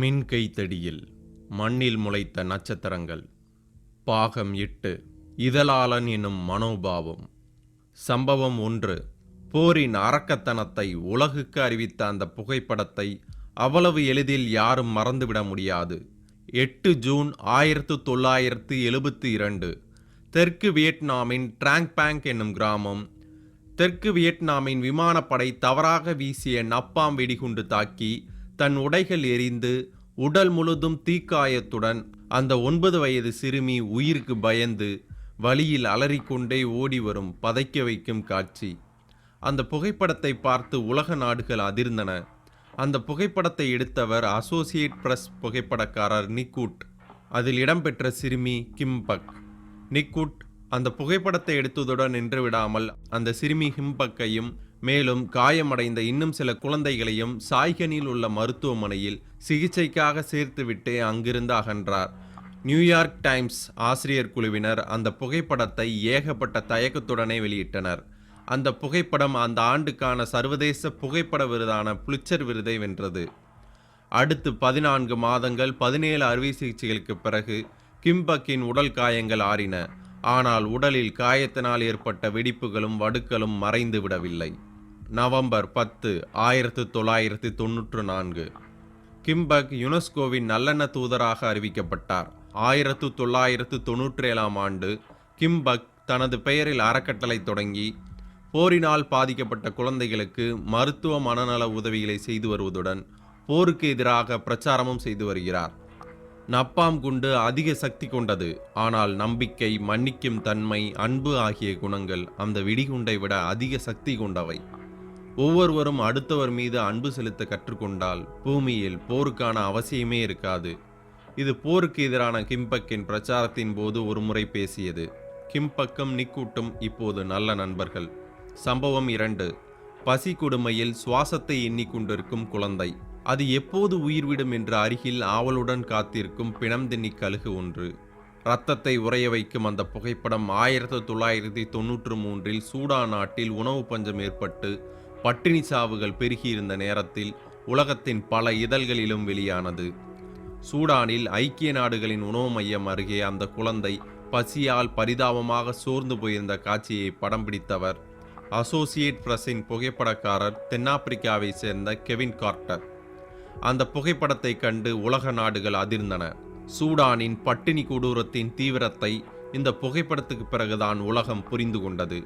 மின் கைத்தடியில் மண்ணில் முளைத்த நட்சத்திரங்கள். பாகம் எட்டு இதழாளன் எனும் மனோபாவம். சம்பவம் ஒன்று போரின் அரக்கத்தனத்தை உலகுக்கு அறிவித்த அந்த புகைப்படத்தை அவ்வளவு எளிதில் யாரும் மறந்துவிட முடியாது. எட்டு ஜூன் ஆயிரத்து தொள்ளாயிரத்து எழுபத்தி இரண்டு தெற்கு வியட்நாமின் ட்ராங்பேங் என்னும் கிராமம். தெற்கு வியட்நாமின் விமானப்படை தவறாக வீசிய நப்பாம் வெடிகுண்டு தாக்கி தன் உடைகள் எரிந்து உடல் முழுதும் தீக்காயத்துடன் அந்த ஒன்பது வயது சிறுமி உயிருக்கு பயந்து வழியில் அலறிக்கொண்டே ஓடி வரும் பதைக்க வைக்கும் காட்சி. அந்த புகைப்படத்தை பார்த்து உலக நாடுகள் அதிர்ந்தன. அந்த புகைப்படத்தை எடுத்தவர் அசோசியேட் பிரஸ் புகைப்படக்காரர் நிக்கூட். அதில் இடம்பெற்ற சிறுமி கிம்பக் நிக்கூட் அந்த புகைப்படத்தை எடுத்ததுடன் நின்று விடாமல் அந்த சிறுமி ஹிம்பக்கையும் மேலும் காயமடைந்த இன்னும் சில குழந்தைகளையும் சாய்கனில் உள்ள மருத்துவமனையில் சிகிச்சைக்காக சேர்த்துவிட்டு அங்கிருந்து அகன்றார் நியூயார்க் டைம்ஸ் ஆசிரியர் குழுவினர் அந்த புகைப்படத்தை ஏகப்பட்ட தயக்கத்துடனே வெளியிட்டனர். அந்த புகைப்படம் அந்த ஆண்டுக்கான சர்வதேச புகைப்பட விருதான புளிச்சர் விருதை வென்றது. அடுத்து பதினான்கு மாதங்கள் பதினேழு அறுவை சிகிச்சைகளுக்கு பிறகு கிம்பக்கின் உடல் காயங்கள் ஆறின. ஆனால் உடலில் காயத்தினால் ஏற்பட்ட வெடிப்புகளும் வடுக்களும் மறைந்து விடவில்லை. நவம்பர் பத்து ஆயிரத்து தொள்ளாயிரத்து தொன்னூற்று நான்கு. கிம்பக் யுனெஸ்கோவின் நல்லெண்ண தூதராக அறிவிக்கப்பட்டார். ஆயிரத்து தொள்ளாயிரத்து தொன்னூற்றி ஏழாம் ஆண்டு கிம்பக் தனது பெயரில் அறக்கட்டளை தொடங்கி போரினால் பாதிக்கப்பட்ட குழந்தைகளுக்கு மருத்துவ மனநல உதவிகளை செய்து வருவதுடன் போருக்கு எதிராக பிரச்சாரமும் செய்து வருகிறார். நப்பாம் குண்டு அதிக சக்தி கொண்டது. ஆனால் நம்பிக்கை மன்னிக்கும் தன்மை அன்பு ஆகிய குணங்கள் அந்த விடிகுண்டை விட அதிக சக்தி கொண்டவை. ஒவ்வொருவரும் அடுத்தவர் மீது அன்பு செலுத்த கற்றுக்கொண்டால் பூமியில் போருக்கான அவசியமே இருக்காது. இது போருக்கு எதிரான கிம்பக்கின் பிரச்சாரத்தின் போது ஒரு முறை பேசியது. கிம்பக்கும் நிக்கூட்டும் இப்போது நல்ல நண்பர்கள். சம்பவம் இரண்டு. பசி கொடுமையில் சுவாசத்தை எண்ணிக்கொண்டிருக்கும் குழந்தை. அது எப்போது உயிர்விடும் என்ற அருகில் ஆவலுடன் காத்திருக்கும் பிணம் தின்னி கழுகு ஒன்று. ரத்தத்தை உறைய வைக்கும் அந்த புகைப்படம் ஆயிரத்து தொள்ளாயிரத்தி தொன்னூற்று மூன்றில் சூடான் நாட்டில் உணவு பஞ்சம் ஏற்பட்டு பட்டினி சாவுகள் பெருகியிருந்த நேரத்தில் உலகத்தின் பல இதழ்களிலும் வெளியானது. சூடானில் ஐக்கிய நாடுகளின் உணவு மையம் அருகே அந்த குழந்தை பசியால் பரிதாபமாக சோர்ந்து போயிருந்த காட்சியை படம் பிடித்தவர். அசோசியேட் பிரஸின் புகைப்படக்காரர் தென்னாப்பிரிக்காவை சேர்ந்த கெவின் கார்ட்டர். அந்த புகைப்படத்தை கண்டு உலக நாடுகள் அதிர்ந்தன. சூடானின் பட்டினி கொடூரத்தின் தீவிரத்தை இந்த புகைப்படத்துக்கு பிறகுதான் உலகம் புரிந்து கொண்டது.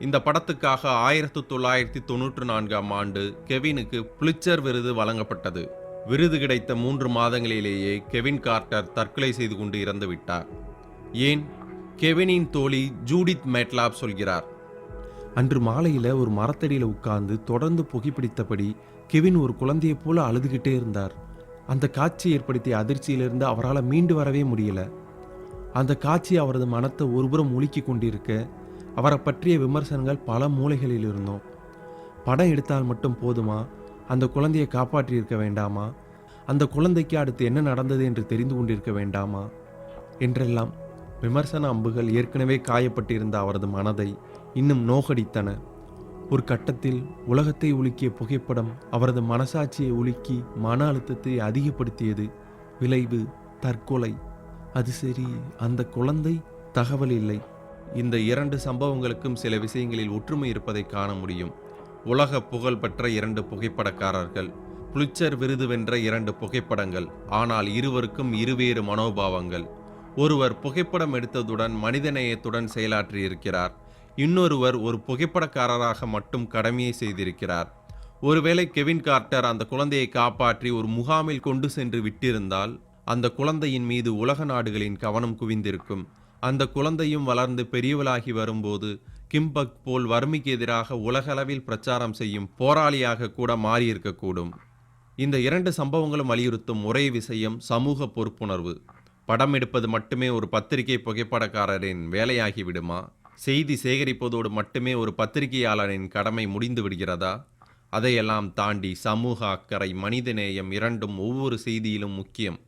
இந்த படத்துக்காக ஆயிரத்து தொள்ளாயிரத்தி தொன்னூற்று நான்காம் ஆண்டு கெவினுக்கு புளிச்சர் விருது வழங்கப்பட்டது. விருது கிடைத்த மூன்று மாதங்களிலேயே கெவின் கார்ட்டர் தற்கொலை செய்து கொண்டு இறந்து விட்டார். ஏன்? கெவினின் தோழி ஜூடித் மேட்லாப் சொல்கிறார் அன்று மாலையில் ஒரு மரத்தடியில் உட்கார்ந்து தொடர்ந்து புகைப்பிடித்தபடி கெவின் ஒரு குழந்தையைப் போல அழுதுகிட்டே இருந்தார். அந்த காட்சி ஏற்படுத்திய அதிர்ச்சியிலிருந்து அவரால் மீண்டு வரவே முடியல. அந்த காட்சி அவரது மனத்தை ஒருபுறம் உலுக்கி கொண்டிருக்க அவரை பற்றிய விமர்சனங்கள் பல மூலைகளில் இருந்தோம் படம் எடுத்தால் மட்டும் போதுமா? அந்த குழந்தையை காப்பாற்றியிருக்க வேண்டாமா? அந்த குழந்தைக்கு அடுத்து என்ன நடந்தது என்று தெரிந்து கொண்டிருக்க வேண்டாமா? என்றெல்லாம் விமர்சன அம்புகள் ஏற்கனவே காயப்பட்டிருந்த அவரது மனதை இன்னும் நோகடித்தன. ஒரு கட்டத்தில் உலகத்தை உலுக்கிய புகைப்படம் அவரது மனசாட்சியை உலுக்கி மன அழுத்தத்தை அதிகப்படுத்தியது. விளைவு தற்கொலை. அது சரி அந்த குழந்தை தகவல் இல்லை. இந்த இரண்டு சம்பவங்களுக்கும் சில விஷயங்களில் ஒற்றுமை இருப்பதை காண முடியும். உலக புகழ்பெற்ற இரண்டு புகைப்படக்காரர்கள் புளிச்சர் விருது வென்ற இரண்டு புகைப்படங்கள் ஆனால் இருவருக்கும் இருவேறு மனோபாவங்கள். ஒருவர் புகைப்படம் எடுத்ததுடன் மனிதநேயத்துடன் செயலாற்றியிருக்கிறார். இன்னொருவர் ஒரு புகைப்படக்காரராக மட்டும் கடமையை செய்திருக்கிறார். ஒருவேளை கெவின் கார்ட்டர் அந்த குழந்தையை காப்பாற்றி ஒரு முகாமில் கொண்டு சென்று விட்டிருந்தால் அந்த குழந்தையின் மீது உலக நாடுகளின் கவனம் குவிந்திருக்கும். அந்த குழந்தையும் வளர்ந்து பெரியவளாகி வரும்போது கிம்பக் போல் வறுமைக்கு எதிராக உலகளவில் பிரச்சாரம் செய்யும் போராளியாக கூட மாறியிருக்கக்கூடும். இந்த இரண்டு சம்பவங்களும் வலியுறுத்தும் ஒரே விஷயம் சமூக பொறுப்புணர்வு. படம் எடுப்பது மட்டுமே ஒரு பத்திரிகை புகைப்படக்காரரின் வேலையாகி விடுமா? செய்தி சேகரிப்பதோடு மட்டுமே ஒரு பத்திரிகையாளரின் கடமை முடிந்து விடுகிறதா? அதையெல்லாம் தாண்டி சமூக அக்கறை மனிதநேயம் இரண்டும் ஒவ்வொரு செய்தியிலும் முக்கியம்.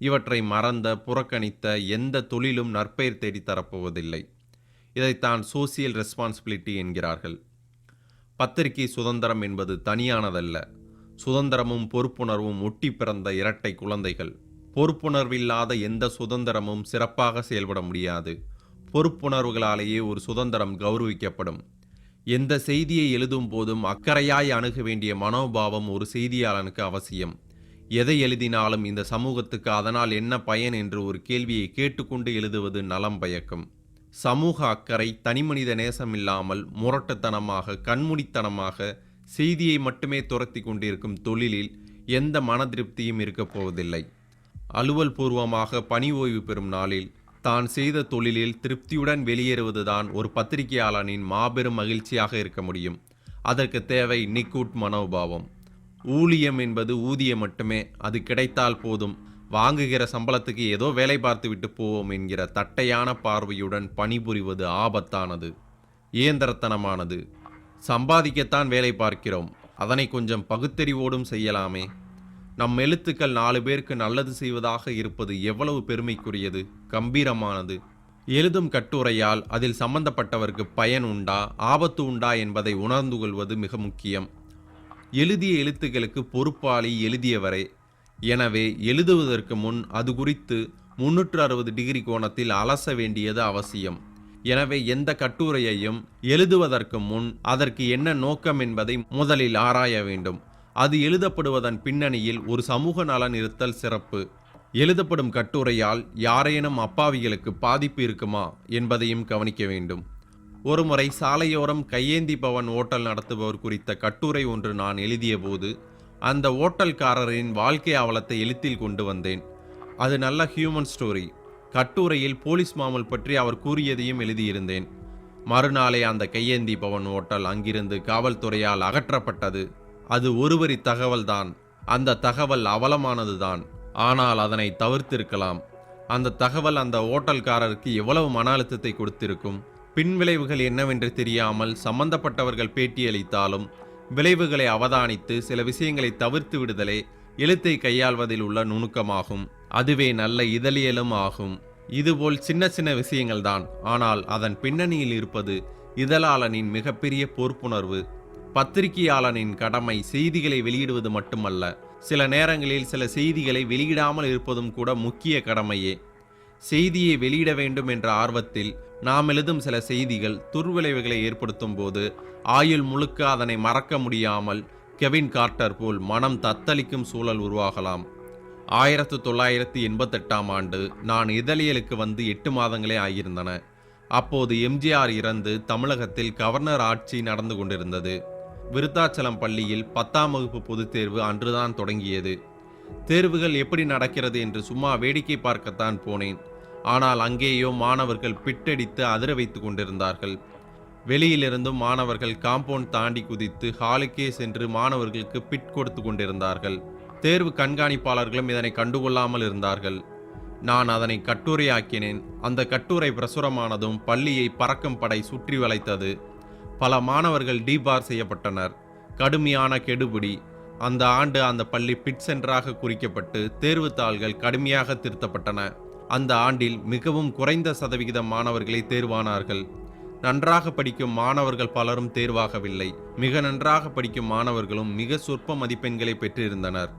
இவற்றை மறந்த புறக்கணித்த எந்த தொழிலும் நற்பெயர் தேடி தரப்போவதில்லை. இதைத்தான் சோசியல் ரெஸ்பான்சிபிலிட்டி என்கிறார்கள். பத்திரிகை சுதந்திரம் என்பது தனியானதல்ல. சுதந்திரமும் பொறுப்புணர்வும் ஒட்டி பிறந்த இரட்டை குழந்தைகள். பொறுப்புணர்வில்லாத எந்த சுதந்திரமும் சிறப்பாக செயல்பட முடியாது. பொறுப்புணர்வுகளாலேயே ஒரு சுதந்திரம் கௌரவிக்கப்படும். எந்த செய்தியை எழுதும் போதும் அக்கறையாய் அணுக வேண்டிய மனோபாவம் ஒரு செய்தியாளனுக்கு அவசியம். எதை எழுதினாலும் இந்த சமூகத்துக்கு அதனால் என்ன பயன் என்று ஒரு கேள்வியை கேட்டுக்கொண்டு எழுதுவது நலம் பயக்கும். சமூக அக்கறை தனிமனித நேசம் இல்லாமல் முரட்டுத்தனமாக கண்மூடித்தனமாக செய்தியை மட்டுமே துரத்தி கொண்டிருக்கும் தொழிலில் எந்த மன திருப்தியும் இருக்கப் போவதில்லை. அலுவல் பூர்வமாக பணி ஓய்வு பெறும் நாளில் தான் செய்த தொழிலில் திருப்தியுடன் வெளியேறுவதுதான் ஒரு பத்திரிகையாளனின் மாபெரும் மகிழ்ச்சியாக இருக்க முடியும். அதற்கு தேவை நிக்கூட் மனோபாவம். ஊழியம் என்பது ஊதியம் மட்டுமே. அது கிடைத்தால் போதும். வாங்குகிற சம்பளத்துக்கு ஏதோ வேலை பார்த்து விட்டு போவோம் என்கிற தட்டையான பார்வையுடன் பணிபுரிவது ஆபத்தானது. இயந்திரத்தனமானது. சம்பாதிக்கத்தான் வேலை பார்க்கிறோம். அதனை கொஞ்சம் பகுத்தறிவோடும் செய்யலாமே. நம் எழுத்துக்கள் நாலு பேருக்கு நல்லது செய்வதாக இருப்பது எவ்வளவு பெருமைக்குரியது கம்பீரமானது. எழுதும் கட்டுரையால் அதில் சம்பந்தப்பட்டவருக்கு பயன் உண்டா ஆபத்து உண்டா என்பதை உணர்ந்து கொள்வது மிக முக்கியம். எழுதிய எழுத்துக்களுக்கு பொறுப்பாளி எழுதியவரே. எனவே எழுதுவதற்கு முன் அது குறித்து முன்னூற்று அறுபது டிகிரி கோணத்தில் அலச வேண்டியது அவசியம். எனவே எந்த கட்டுரையையும் எழுதுவதற்கு முன் அதற்கு என்ன நோக்கம் என்பதை முதலில் ஆராய வேண்டும். அது எழுதப்படுவதன் பின்னணியில் ஒரு சமூக நலன் இருத்தல் சிறப்பு. எழுதப்படும் கட்டுரையால் யாரேனும் அப்பாவிகளுக்கு பாதிப்பு இருக்குமா என்பதையும் கவனிக்க வேண்டும். ஒருமுறை சாலையோரம் கையேந்தி பவன் ஓட்டல் நடத்துபவர் குறித்த கட்டுரை ஒன்று நான் எழுதியபோது அந்த ஓட்டல்காரரின் வாழ்க்கை அவலத்தை எழுத்தில் கொண்டு வந்தேன். அது நல்ல ஹியூமன் ஸ்டோரி கட்டுரையில் போலீஸ் மாமல் பற்றி அவர் கூறியதையும் எழுதியிருந்தேன். மறுநாளே அந்த கையேந்தி பவன் ஓட்டல் அங்கிருந்து காவல்துறையால் அகற்றப்பட்டது. அது ஒருவரி தகவல்தான். அந்த தகவல் அவலமானதுதான். ஆனால் அதனை தவிர்த்திருக்கலாம். அந்த தகவல் அந்த ஓட்டல்காரருக்கு எவ்வளவு மன அழுத்தத்தை கொடுத்திருக்கும்? பின்விளைவுகள் என்னவென்று தெரியாமல் சம்பந்தப்பட்டவர்கள் பேட்டியளித்தாலும் விளைவுகளை அவதானித்து சில விஷயங்களை தவிர்த்து விடுதலே எழுத்தை கையாள்வதில் உள்ள நுணுக்கமாகும். அதுவே நல்ல இதழியலும் ஆகும். இதுபோல் சின்ன சின்ன விஷயங்கள்தான் ஆனால் அதன் பின்னணியில் இருப்பது இதழாளனின் மிகப்பெரிய பொறுப்புணர்வு. பத்திரிகையாளனின் கடமை செய்திகளை வெளியிடுவது மட்டுமல்ல சில நேரங்களில் சில செய்திகளை வெளியிடாமல் இருப்பதும் கூட முக்கிய கடமையே. செய்தியை வெளியிட வேண்டும் என்ற ஆர்வத்தில் நாம் எழுதும் சில செய்திகள் துர்விளைவுகளை ஏற்படுத்தும் போது ஆயுள் முழுக்க அதனை மறக்க முடியாமல் கெவின் கார்ட்டர் போல் மனம் தத்தளிக்கும் சூழல் உருவாகலாம். ஆயிரத்து தொள்ளாயிரத்து எண்பத்தெட்டாம் ஆண்டு நான் இதழியலுக்கு வந்து எட்டு மாதங்களே ஆகியிருந்தன. அப்போது எம்ஜிஆர் இறந்து தமிழகத்தில் கவர்னர் ஆட்சி நடந்து கொண்டிருந்தது. விருத்தாச்சலம் பள்ளியில் பத்தாம் வகுப்பு பொதுத் தேர்வு அன்றுதான் தொடங்கியது. தேர்வுகள் எப்படி நடக்கிறது என்று சும்மா வேடிக்கை பார்க்கத்தான் போனேன். ஆனால் அங்கேயோ மாணவர்கள் பிட்டடித்து அதிர வைத்து கொண்டிருந்தார்கள். வெளியிலிருந்தும் மாணவர்கள் காம்பவுண்ட் தாண்டி குதித்து ஹாலுக்கே சென்று மாணவர்களுக்கு பிட் கொடுத்து கொண்டிருந்தார்கள். தேர்வு கண்காணிப்பாளர்களும் இதனை கண்டுகொள்ளாமல் இருந்தார்கள். நான் அதனை கட்டுரையாக்கினேன். அந்த கட்டுரை பிரசுரமானதும் பள்ளியை பறக்கும் படை சுற்றி வளைத்தது. பல மாணவர்கள் டீபார் செய்யப்பட்டனர். கடுமையான கெடுபிடி. அந்த ஆண்டு அந்த பள்ளி பிட் சென்றாக குறிக்கப்பட்டு தேர்வுத்தாள்கள் கடுமையாக திருத்தப்பட்டன. அந்த ஆண்டில் மிகவும் குறைந்த சதவிகித மாணவர்களே தேர்வானார்கள். நன்றாக படிக்கும் மாணவர்கள் பலரும் தேர்வாகவில்லை. மிக நன்றாக படிக்கும் மாணவர்களும் மிக சொற்ப மதிப்பெண்களை பெற்றிருந்தனர்.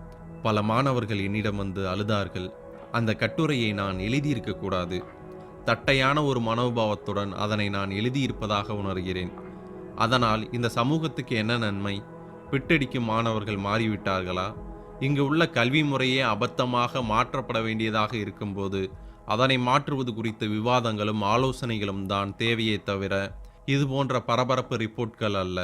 பல மாணவர்கள் என்னிடம் வந்து அழுதார்கள். அந்த கட்டுரையை நான் எழுதியிருக்கக்கூடாது தட்டையான ஒரு மனோபாவத்துடன் அதனை நான் எழுதியிருப்பதாக உணர்கிறேன். அதனால் இந்த சமூகத்துக்கு என்ன நன்மை? பிட்டடிக்கும் மாணவர்கள் மாறிவிட்டார்களா? இங்கு உள்ள கல்வி முறையே அபத்தமாக மாற்றப்பட வேண்டியதாக இருக்கும்போது அதனை மாற்றுவது குறித்த விவாதங்களும் ஆலோசனைகளும் தான் தேவையே தவிர இது போன்ற பரபரப்பு ரிப்போர்ட்கள் அல்ல.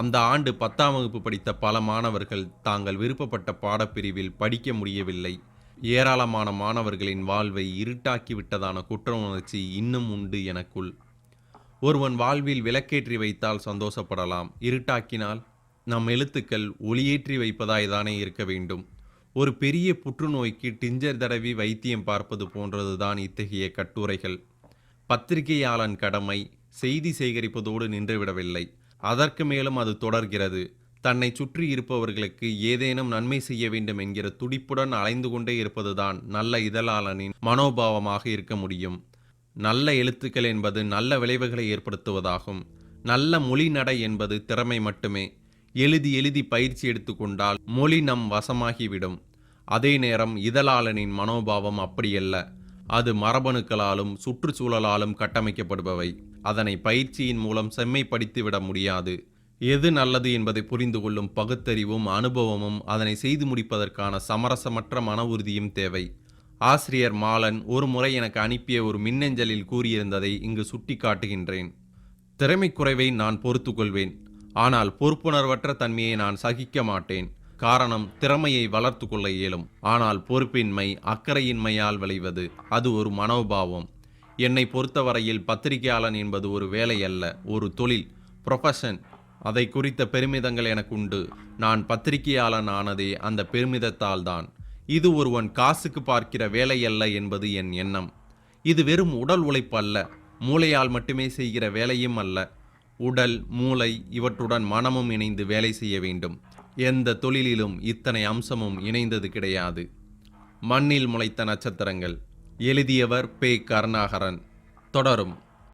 அந்த ஆண்டு பத்தாம் வகுப்பு படித்த பல மாணவர்கள் தாங்கள் விருப்பப்பட்ட பாடப்பிரிவில் படிக்க முடியவில்லை. ஏராளமான மாணவர்களின் வாழ்வை இருட்டாக்கி விட்டதான குற்ற உணர்ச்சி இன்னும் உண்டு எனக்குள். ஒருவன் வாழ்வில் விளக்கேற்றி வைத்தால் சந்தோஷப்படலாம். இருட்டாக்கினால் நம் எழுத்துக்கள் ஒளியேற்றி வைப்பதாய்தானே இருக்க வேண்டும். ஒரு பெரிய புற்றுநோய்க்கு டிஞ்சர் தடவி வைத்தியம் பார்ப்பது போன்றதுதான் இத்தகைய கட்டுரைகள். பத்திரிகையாளன் கடமை செய்தி சேகரிப்பதோடு நின்றுவிடவில்லை. அதற்கு மேலும் அது தொடர்கிறது. தன்னை சுற்றி இருப்பவர்களுக்கு ஏதேனும் நன்மை செய்ய வேண்டும் என்கிற துடிப்புடன் அலைந்து கொண்டே இருப்பதுதான் நல்ல இதழாளனின் மனோபாவமாக இருக்க முடியும். நல்ல எழுத்துக்கள் என்பது நல்ல விளைவுகளை ஏற்படுத்துவதாகும். நல்ல மொழி நடை என்பது திறமை மட்டுமே. எழுதி எழுதி பயிற்சி எடுத்துக்கொண்டால் மொழி நம் வசமாகிவிடும். அதே நேரம் இதழாளனின் மனோபாவம் அப்படியல்ல. அது மரபணுக்களாலும் சுற்றுச்சூழலாலும் கட்டமைக்கப்படுபவை. அதனை பயிற்சியின் மூலம் செம்மைப்படுத்திவிட முடியாது. எது நல்லது என்பதை புரிந்து கொள்ளும் பகுத்தறிவும் அனுபவமும் அதனை செய்து முடிப்பதற்கான சமரசமற்ற மன உறுதியும் தேவை. ஆசிரியர் மாலன் ஒரு முறை எனக்கு அனுப்பிய ஒரு மின்னஞ்சலில் கூறியிருந்ததை இங்கு சுட்டிக்காட்டுகின்றேன். திறமை குறைவை நான் பொறுத்துக்கொள்வேன். ஆனால் பொறுப்புணர்வற்ற தன்மையை நான் சகிக்க மாட்டேன். காரணம் திறமையை வளர்த்து கொள்ள இயலும். ஆனால் பொறுப்பின்மை அக்கறையின்மையால் விளைவது அது ஒரு மனோபாவம். என்னை பொறுத்தவரையில் பத்திரிகையாளன் என்பது ஒரு வேலை அல்ல ஒரு தொழில் ப்ரொஃபஷன் அதை குறித்த பெருமிதங்கள் எனக்கு உண்டு. நான் பத்திரிகையாளன் ஆனதே அந்த பெருமிதத்தால் தான். இது ஒருவன் காசுக்கு பார்க்கிற வேலை அல்ல என்பது என் எண்ணம். இது வெறும் உடல் உழைப்பு அல்ல மூளையால் மட்டுமே செய்கிற வேலையும் அல்ல. உடல் மூளை இவற்றுடன் மனமும் இணைந்து வேலை செய்ய வேண்டும். எந்த தொழிலிலும் இத்தனை அம்சமும் இணைந்தது கிடையாது. மண்ணில் முளைத்த நட்சத்திரங்கள். எழுதியவர் பே கருணாகரன். தொடரும்.